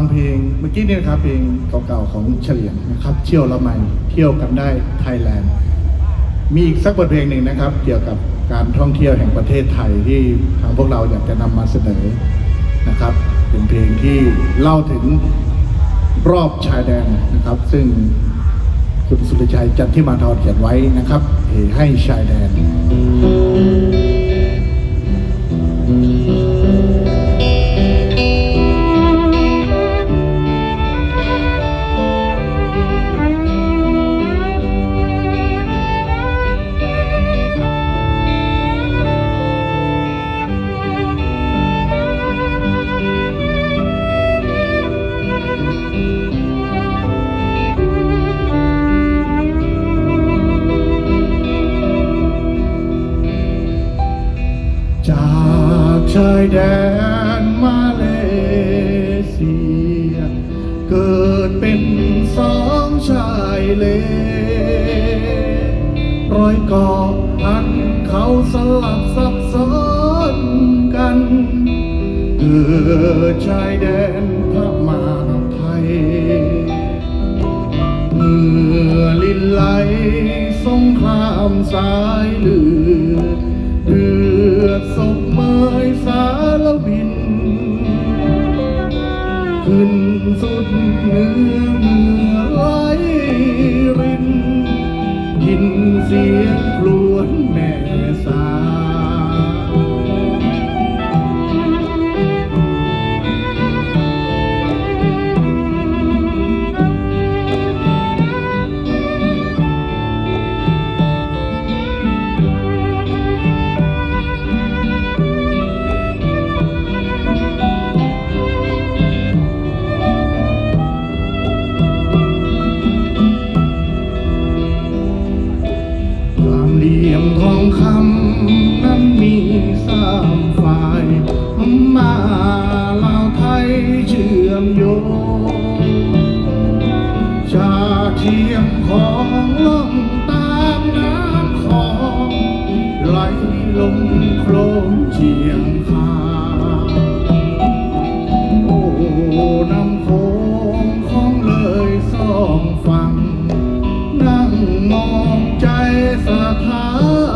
งเพลงเมื่อกี้นี่นะครับ เพลงเก่าๆของเฉลียงนะครับ เที่ยวละไมเที่ยวกันได้ไทยแลนด์มีอีกสักบทเพลงหนึ่งนะครับ เกี่ยวกับการท่องเที่ยวแห่งประเทศไทยที่ทางพวกเราอยากจะนำมาเสนอนะครับ เป็นเพลงที่เล่าถึงรอบชายแดนนะครับ ซึ่งคุณสุรชัยจันทิมาทรเขียนไว้นะครับให้ชายแดน แดนมาเลเซีย เกิดเป็นสองชายเลร้อยเกาะอันเขาสลับซับซ้อนกัน เกิดชายแดนพระมาไทยเมื่อลินไหลสงครามสายเลือ ดศพไมยสารบิน ขึ้นสุดเหนือเหนือไหลรินยินเสียง เทียมของล่องตามน้ำของไหลลงโคลงเชียงคานโอ้น้ำโขงของเลยสองฝั่งนั่งมองใจสถาน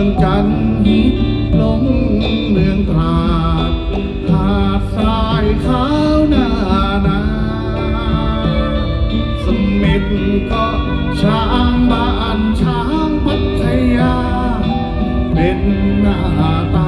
มืองจันทร์ลงเมืองตราดหาดทรายขาวนานาสม็ดก็ช้างบ้านช้างพัทยา เป็นหน้าตา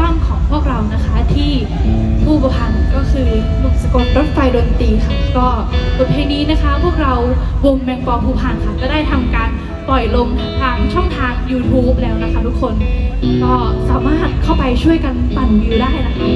บั้มของพวกเรานะคะที่ผู้ประพันธ์ก็คือหนุ่สกลรถไฟดนตรีค่ะ ก็บทเพลงนี้นะคะ พวกเราวงแมงปอผู้พันค่ะ ก็ได้ทำการปล่อยลงทางช่องทาง YouTube แล้วนะคะทุกคน ก็สามารถเข้าไปช่วยกันปั่นวิวได้นะคะ